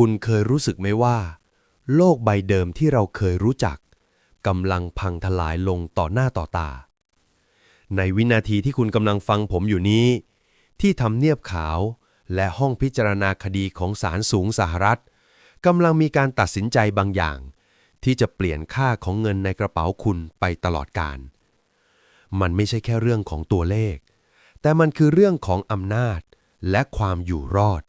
คุณเคยรู้สึกไหมว่า โลกใบเดิมที่เราเคยรู้จักกำลังพังทลายลงต่อหน้าต่อตา ในวินาทีที่คุณกำลังฟังผมอยู่นี้ ที่ทำเนียบขาวและห้องพิจารณาคดีของศาลสูงสหรัฐกำลังมีการตัดสินใจบางอย่าง ที่จะเปลี่ยนค่าของเงินในกระเป๋าคุณไปตลอดกาลมันไม่ใช่แค่เรื่องของตัวเลข แต่มันคือเรื่องของอำนาจและความอยู่รอด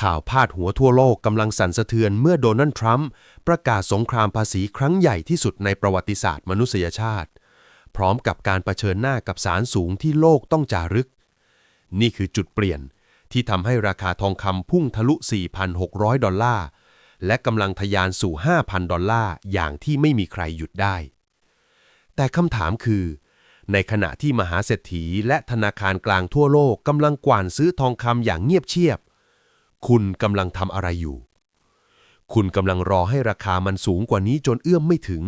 ข่าวพาดหัวทั่วโลกกำลังสั่นสะเทือนเมื่อโดนัลด์ทรัมป์ประกาศสงครามภาษีครั้งใหญ่ที่สุดในประวัติศาสตร์มนุษยชาติ พร้อมกับการรเผชิญหน้ากับสารสูงที่โลกต้องจารึก นี่คือจุดเปลี่ยนที่ทำให้ราคาทองคำพุ่งทะลุ 4,600 ดอลลาร์ และกำลังทะยานสู่ 5,000 ดอลลาร์ อย่างที่ไม่มีใครหยุดได้ แต่คำถามคือ ในขณะที่มหาเศรษฐีและธนาคารกลางทั่วโลกกำลังกวานซื้อทองคำอย่างเงียบเชียบ คุณกำลังทำอะไรอยู่ คุณกำลังรอให้ราคามันสูงกว่านี้จนเอื้อมไม่ถึง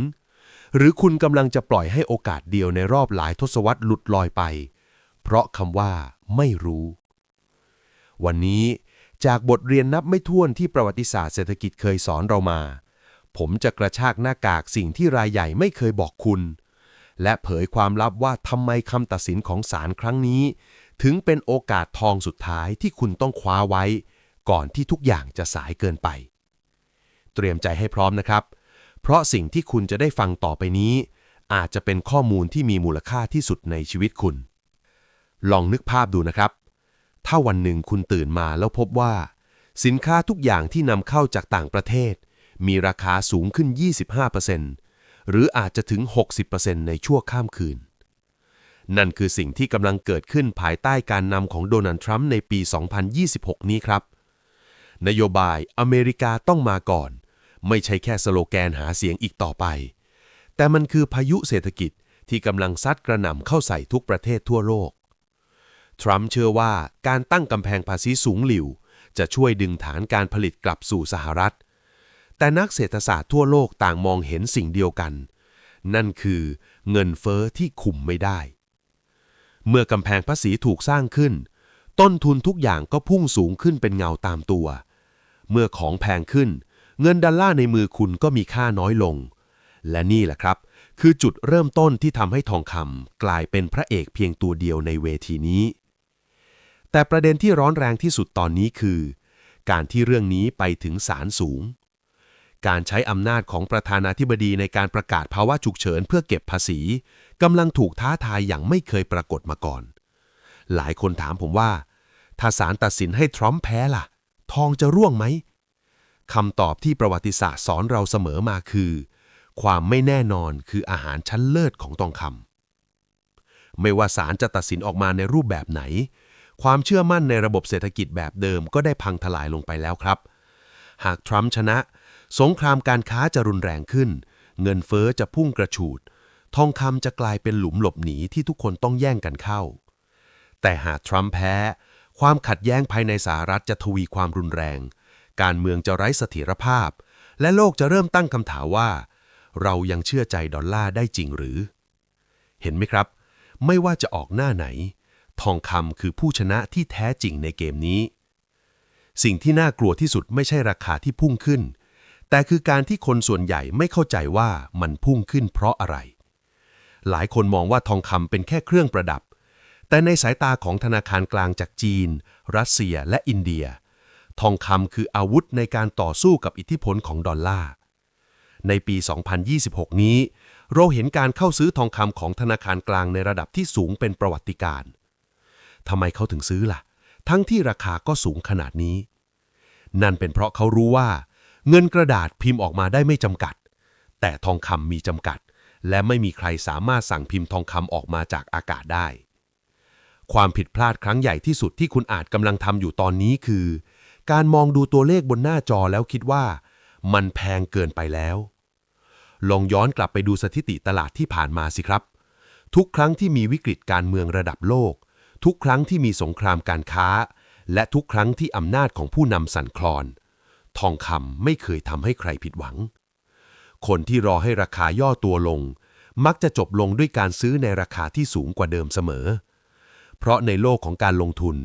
หรือคุณกำลังจะปล่อยให้โอกาสเดียวในรอบหลายทศวรรษหลุดลอยไป เพราะคำว่าไม่รู้ วันนี้จากบทเรียนนับไม่ถ้วนที่ประวัติศาสตร์เศรษฐกิจเคยสอนเรามา ผมจะกระชากหน้ากากสิ่งที่รายใหญ่ไม่เคยบอกคุณ และเผยความลับว่าทำไมคำตัดสินของศาลครั้งนี้ ถึงเป็นโอกาสทองสุดท้ายที่คุณต้องคว้าไว้ ก่อนที่ทุกอย่างจะสายเกินไป เตรียมใจให้พร้อมนะครับ เพราะสิ่งที่คุณจะได้ฟังต่อไปนี้ อาจจะเป็นข้อมูลที่มีมูลค่าที่สุดในชีวิตคุณ ลองนึกภาพดูนะครับ ถ้าวันหนึ่งคุณตื่นมาแล้วพบว่า สินค้าทุกอย่างที่นำเข้าจากต่างประเทศ มีราคาสูงขึ้น 25%หรืออาจจะถึง 60%ในชั่วข้ามคืนนั่นคือสิ่งที่กำลังเกิดขึ้นภายใต้การนำของโดนัลด์ทรัมป์ในปี 2026 นี้ครับ นโยบายอเมริกาต้องมาก่อน ไม่ใช่แค่สโลแกนหาเสียงอีกต่อไป แต่มันคือพายุเศรษฐกิจที่กำลังซัดกระหน่ำเข้าใส่ทุกประเทศทั่วโลก ทรัมป์เชื่อว่าการตั้งกำแพงภาษีสูงหลิว จะช่วยดึงฐานการผลิตกลับสู่สหรัฐ แต่นักเศรษฐศาสตร์ทั่วโลกต่างมองเห็นสิ่งเดียวกัน นั่นคือเงินเฟอ้อที่คุมไม่ได้ เมื่อกำแพงภาษีถูกสร้างขึ้น ต้นทุนทุกอย่างก็พุ่งสูงขึ้นเป็นเงาตามตัว เมื่อของแพงขึ้น เงินดอลลาร์ในมือคุณก็มีค่าน้อยลง และนี่แหละครับ คือจุดเริ่มต้นที่ทำให้ทองคำกลายเป็นพระเอกเพียงตัวเดียวในเวทีนี้ แต่ประเด็นที่ร้อนแรงที่สุดตอนนี้คือ การที่เรื่องนี้ไปถึงศาลสูง การใช้อำนาจของประธานาธิบดีในการประกาศภาวะฉุกเฉินเพื่อเก็บภาษีกำลังถูกท้าทายอย่างไม่เคยปรากฏมาก่อน หลายคนถามผมว่า ถ้าศาลตัดสินให้ทรัมป์แพ้ล่ะ ทองจะร่วงไหมคำตอบที่ประวัติศาสตร์สอนเราเสมอมาคือ ความไม่แน่นอนคืออาหารชั้นเลิศของทองคำไม่ว่าศาลจะตัดสินออกมาในรูปแบบไหน ความเชื่อมั่นในระบบเศรษฐกิจแบบเดิมก็ได้พังทลายลงไปแล้วครับ หากทรัมป์ชนะ สงครามการค้าจะรุนแรงขึ้น เงินเฟอ้อจะพุ่งกระฉูด ทองคำจะกลายเป็นหลุมหลบหนีที่ทุกคนต้องแย่งกันเข้า แต่หากทรัมป์แพ้ ความขัดแย้งภายในสหรัฐจะทวีความรุนแรง การเมืองจะไร้เสถียรภาพ และโลกจะเริ่มตั้งคำถามว่า เรายังเชื่อใจดอลลาร์ได้จริงหรือ เห็นไหมครับ ไม่ว่าจะออกหน้าไหน ทองคำคือผู้ชนะที่แท้จริงในเกมนี้ สิ่งที่น่ากลัวที่สุดไม่ใช่ราคาที่พุ่งขึ้น แต่คือการที่คนส่วนใหญ่ไม่เข้าใจว่ามันพุ่งขึ้นเพราะอะไร หลายคนมองว่าทองคำเป็นแค่เครื่องประดับ แต่ในสายตาของธนาคารกลางจากจีน รัสเซียและอินเดีย ทองคำคืออาวุธในการต่อสู้กับอิทธิพลของดอลลาร์ ในปี 2026 นี้ เราเห็นการเข้าซื้อทองคำของธนาคารกลางในระดับที่สูงเป็นประวัติการณ์ทำไมเขาถึงซื้อล่ะ ทั้งที่ราคาก็สูงขนาดนี้ นั่นเป็นเพราะเขารู้ว่า เงินกระดาษพิมพ์ออกมาได้ไม่จำกัด แต่ทองคำมีจำกัด และไม่มีใครสามารถสั่งพิมพ์ทองคำออกมาจากอากาศได้ ความผิดพลาดครั้งใหญ่ที่สุดที่คุณอาจกำลังทำอยู่ตอนนี้คือ การมองดูตัวเลขบนหน้าจอแล้วคิดว่า มันแพงเกินไปแล้ว ลองย้อนกลับไปดูสถิติตลาดที่ผ่านมาสิครับ ทุกครั้งที่มีวิกฤตการเมืองระดับโลก ทุกครั้งที่มีสงครามการค้า และทุกครั้งที่อำนาจของผู้นำสั่นคลอน ทองคำไม่เคยทำให้ใครผิดหวัง คนที่รอให้ราคาย่อตัวลง มักจะจบลงด้วยการซื้อในราคาที่สูงกว่าเดิมเสมอเเพราะในโลกของการลงทุน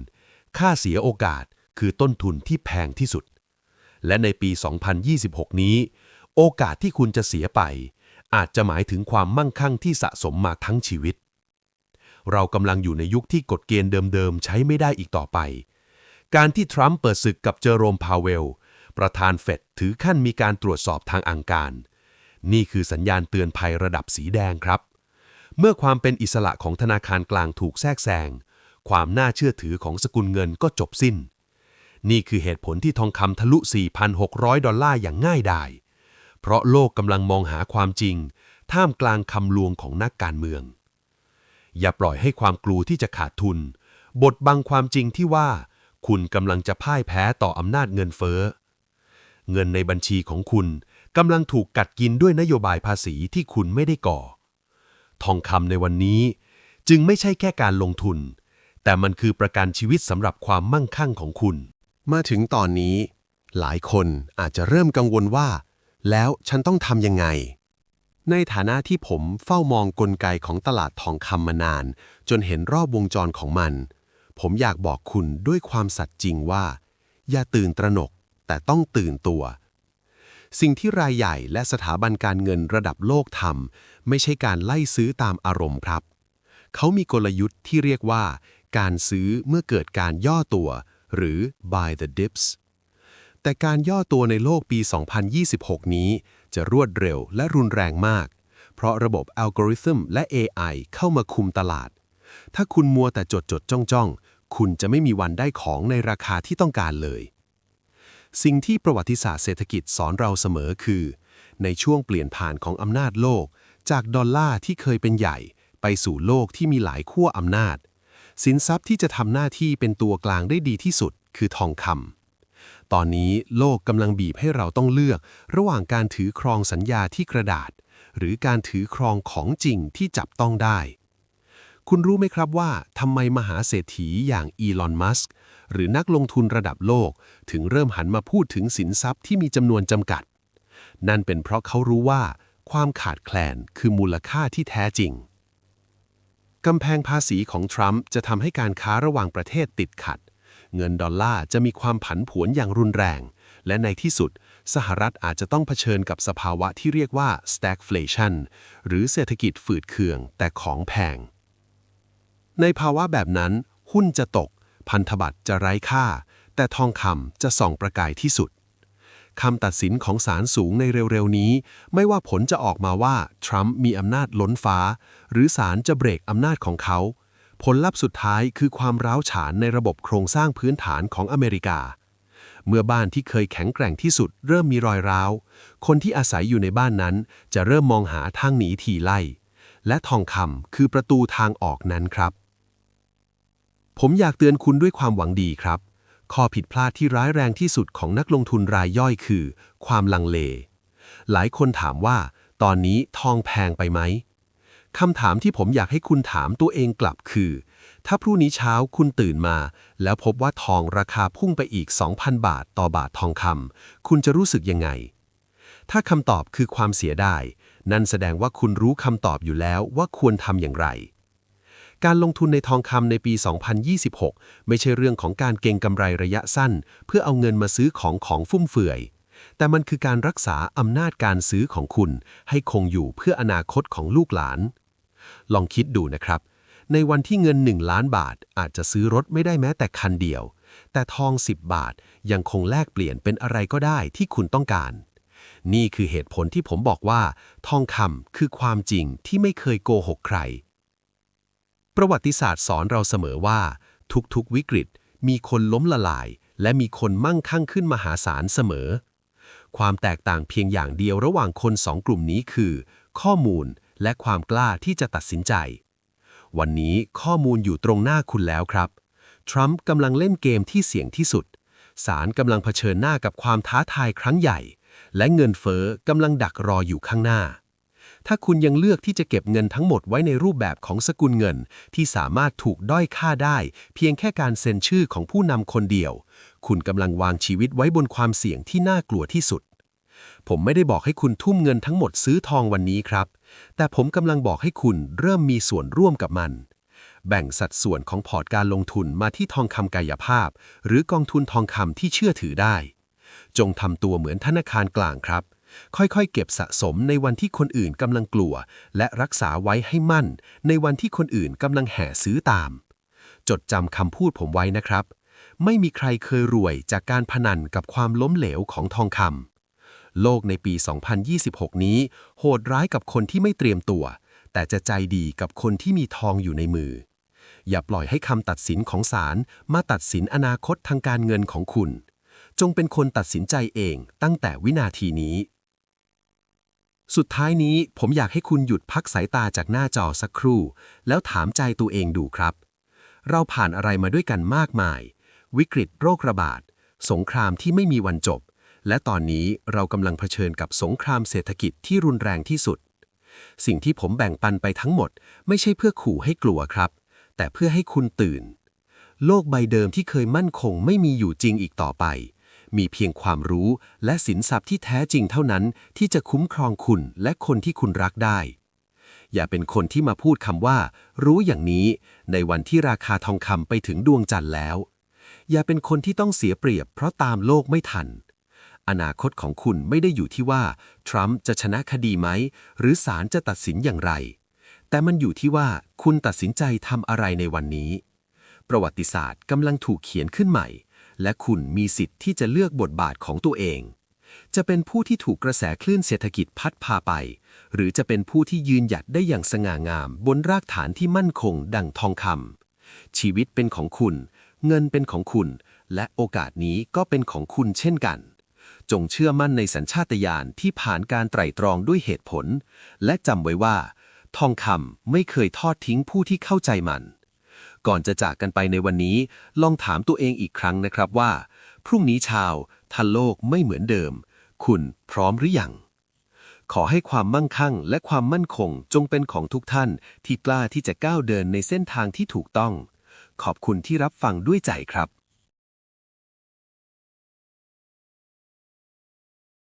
ค่าเสียโอกาสคือต้นทุนที่แพงที่สุด และในปี 2026 นี้ โอกาสที่คุณจะเสียไป อาจจะหมายถึงความมั่งคั่งที่สะสมมาทั้งชีวิต เรากำลังอยู่ในยุคที่กฎเกณฑ์เดิมๆ ใช้ไม่ได้อีกต่อไป การที่ทรัมป์เปิดศึกกับเจอโรมพาวเวล ประธานเฟดถือขั้นมีการตรวจสอบทางอังการ นี่คือสัญญาณเตือนภัยระดับสีแดงครับ เมื่อความเป็นอิสระของธนาคารกลางถูกแทรกแซง ความน่าเชื่อถือของสกุลเงินก็จบสิ้น นี่คือเหตุผลที่ทองคำทะลุ 4,600 ดอลลาร์อย่างง่ายดาย เพราะโลกกำลังมองหาความจริง ท่ามกลางคำลวงของนักการเมือง อย่าปล่อยให้ความกลัวที่จะขาดทุนบดบังความจริงที่ว่า คุณกำลังจะพ่ายแพ้ต่ออำนาจเงินเฟ้อ เงินในบัญชีของคุณกำลังถูกกัดกินด้วยนโยบายภาษีที่คุณไม่ได้ก่อ ทองคำในวันนี้ จึงไม่ใช่แค่การลงทุน แต่มันคือประกันชีวิตสำหรับความมั่งคั่งของคุณ มาถึงตอนนี้ หลายคนอาจจะเริ่มกังวลว่า แล้วฉันต้องทำยังไง ในฐานะที่ผมเฝ้ามองกลไกของตลาดทองคำมานาน จนเห็นรอบวงจรของมัน ผมอยากบอกคุณด้วยความสัตย์จริงว่า อย่าตื่นตระหนกแต่ต้องตื่นตัว สิ่งที่รายใหญ่และสถาบันการเงินระดับโลกทำไม่ใช่การไล่ซื้อตามอารมณ์ครับ เขามีกลยุทธ์ที่เรียกว่า การซื้อเมื่อเกิดการย่อตัว หรือ buy the dips แต่การย่อตัวในโลกปี 2026 นี้ จะรวดเร็วและรุนแรงมาก เพราะระบบอัลกอริทึมและ AI เข้ามาคุมตลาด ถ้าคุณมัวแต่จดจดจ้องจ้องคุณจะไม่มีวันได้ของในราคาที่ต้องการเลย สิ่งที่ประวัติศาสตร์เศรษฐกิจสอนเราเสมอคือ ในช่วงเปลี่ยนผ่านของอำนาจโลก จากดอลลาร์ที่เคยเป็นใหญ่ ไปสู่โลกที่มีหลายขั้วอำนาจ สินทรัพย์ที่จะทำหน้าที่เป็นตัวกลางได้ดีที่สุด คือทองคำตอนนี้โลกกำลังบีบให้เราต้องเลือก ระหว่างการถือครองสัญญาที่กระดาษ หรือการถือครองของจริงที่จับต้องได้ คุณรู้ไหมครับว่าทำไมมหาเศรษฐีอย่างอีลอน มัสก์ หรือนักลงทุนระดับโลก ถึงเริ่มหันมาพูดถึงสินทรัพย์ที่มีจำนวนจำกัด นั่นเป็นเพราะเขารู้ว่า ความขาดแคลนคือมูลค่าที่แท้จริงกำแพงภาษีของทรัมป์จะทำให้การค้าระหว่างประเทศติดขัด เงินดอลลาร์จะมีความผันผวนอย่างรุนแรง และในที่สุด สหรัฐอาจจะต้องเผชิญกับสภาวะที่เรียกว่า stagflation หรือเศรษฐกิจฝืดเคืองแต่ของแพง ในภาวะแบบนั้น หุ้นจะตก พันธบัตรจะไร้ค่า แต่ทองคำจะส่องประกายที่สุดคำตัดสินของศาลสูงในเร็วๆนี้ ไม่ว่าผลจะออกมาว่า ทรัมป์มีอำนาจล้นฟ้า หรือศาลจะเบรกอำนาจของเขา ผลลัพธ์สุดท้ายคือความร้าวฉานในระบบโครงสร้างพื้นฐานของอเมริกา เมื่อบ้านที่เคยแข็งแกร่งที่สุด เริ่มมีรอยร้าว คนที่อาศัยอยู่ในบ้านนั้น จะเริ่มมองหาทางหนีทีไล่ และทองคำคือประตูทางออกนั้นครับ ผมอยากเตือนคุณด้วยความหวังดีครับ ข้อผิดพลาดที่ร้ายแรงที่สุดของนักลงทุนรายย่อยคือ ความลังเล หลายคนถามว่า ตอนนี้ทองแพงไปไหมคำถามที่ผมอยากให้คุณถามตัวเองกลับคือ ถ้าพรุ่งนี้เช้าคุณตื่นมา แล้วพบว่าทองราคาพุ่งไปอีก 2,000 บาทต่อบาททองคำคุณจะรู้สึกยังไง ถ้าคำตอบคือความเสียดาย นั่นแสดงว่าคุณรู้คำตอบอยู่แล้วว่าควรทำอย่างไร การลงทุนในทองคำในปี 2026 ไม่ใช่เรื่องของการเก็งกำไรระยะสั้น เพื่อเอาเงินมาซื้อของของฟุ่มเฟือย แต่มันคือการรักษาอำนาจการซื้อของคุณ ให้คงอยู่เพื่ออนาคตของลูกหลาน ลองคิดดูนะครับ ในวันที่เงิน 1 ล้านบาทอาจจะซื้อรถไม่ได้แม้แต่คันเดียว แต่ทอง 10 บาทยังคงแลกเปลี่ยนเป็นอะไรก็ได้ที่คุณต้องการนี่คือเหตุผลที่ผมบอกว่า ทองคำคือความจริงที่ไม่เคยโกหกใคร ประวัติศาสตร์สอนเราเสมอว่า ทุกๆวิกฤต มีคนล้มละลาย และมีคนมั่งคั่งขึ้นมหาศาลเสมอ ความแตกต่างเพียงอย่างเดียวระหว่างคนสองกลุ่มนี้คือ ข้อมูลและความกล้าที่จะตัดสินใจ วันนี้ข้อมูลอยู่ตรงหน้าคุณแล้วครับ ทรัมป์กำลังเล่นเกมที่เสี่ยงที่สุด ศาลกำลังเผชิญหน้ากับความท้าทายครั้งใหญ่ และเงินเฟ้อกำลังดักรออยู่ข้างหน้า ถ้าคุณยังเลือกที่จะเก็บเงินทั้งหมดไว้ในรูปแบบของสกุลเงิน ที่สามารถถูกด้อยค่าได้ เพียงแค่การเซ็นชื่อของผู้นำคนเดียว คุณกำลังวางชีวิตไว้บนความเสี่ยงที่น่ากลัวที่สุด ผมไม่ได้บอกให้คุณทุ่มเงินทั้งหมดซื้อทองวันนี้ครับ แต่ผมกำลังบอกให้คุณเริ่มมีส่วนร่วมกับมันแบ่งสัดส่วนของพอร์ตการลงทุนมาที่ทองคำกายภาพ หรือกองทุนทองคำที่เชื่อถือได้ จงทำตัวเหมือนธนาคารกลางครับ ค่อยๆ เก็บสะสมในวันที่คนอื่นกำลังกลัว และรักษาไว้ให้มั่น ในวันที่คนอื่นกำลังแห่ซื้อตาม จดจำคำพูดผมไว้นะครับ ไม่มีใครเคยรวยจากการพนันกับความล้มเหลวของทองคำโลกในปี 2026 นี้ โหดร้ายกับคนที่ไม่เตรียมตัว แต่จะใจดีกับคนที่มีทองอยู่ในมือ อย่าปล่อยให้คำตัดสินของศาลมาตัดสินอนาคตทางการเงินของคุณ จงเป็นคนตัดสินใจเองตั้งแต่วินาทีนี้ สุดท้ายนี้ผมอยากให้คุณหยุดพักสายตาจากหน้าจอสักครู่ แล้วถามใจตัวเองดูครับ เราผ่านอะไรมาด้วยกันมากมาย วิกฤตโรคระบาด สงครามที่ไม่มีวันจบ และตอนนี้เรากำลังเผชิญกับสงครามเศรษฐกิจที่รุนแรงที่สุด สิ่งที่ผมแบ่งปันไปทั้งหมด ไม่ใช่เพื่อขู่ให้กลัวครับ แต่เพื่อให้คุณตื่น โลกใบเดิมที่เคยมั่นคงไม่มีอยู่จริงอีกต่อไป มีเพียงความรู้และสินทรัพย์ที่แท้จริงเท่านั้น ที่จะคุ้มครองคุณและคนที่คุณรักได้ อย่าเป็นคนที่มาพูดคำว่า รู้อย่างนี้ ในวันที่ราคาทองคำไปถึงดวงจันทร์แล้ว อย่าเป็นคนที่ต้องเสียเปรียบ เพราะตามโลกไม่ทัน อนาคตของคุณไม่ได้อยู่ที่ว่า ทรัมป์จะชนะคดีไหม หรือศาลจะตัดสินอย่างไร แต่มันอยู่ที่ว่าคุณตัดสินใจทำอะไรในวันนี้ ประวัติศาสตร์กำลังถูกเขียนขึ้นใหม่ และคุณมีสิทธิ์ที่จะเลือกบทบาทของตัวเอง จะเป็นผู้ที่ถูกกระแสคลื่นเศรษฐกิจพัดพาไป หรือจะเป็นผู้ที่ยืนหยัดได้อย่างสง่างาม บนรากฐานที่มั่นคง ดังทองคำชีวิตเป็นของคุณ เงินเป็นของคุณ และโอกาสนี้ก็เป็นของคุณเช่นกัน จงเชื่อมั่นในสัญชาตญาณที่ผ่านการไตร่ตรองด้วยเหตุผล และจำไว้ว่า ทองคำไม่เคยทอดทิ้งผู้ที่เข้าใจมัน ก่อนจะจากกันไปในวันนี้ ลองถามตัวเองอีกครั้งนะครับว่า พรุ่งนี้ชาวถ้าโลกไม่เหมือนเดิม คุณพร้อมหรือยัง ขอให้ความมั่งคั่งและความมั่นคงจงเป็นของทุกท่านที่กล้าที่จะก้าวเดินในเส้นทางที่ถูกต้อง ขอบคุณที่รับฟังด้วยใจครับ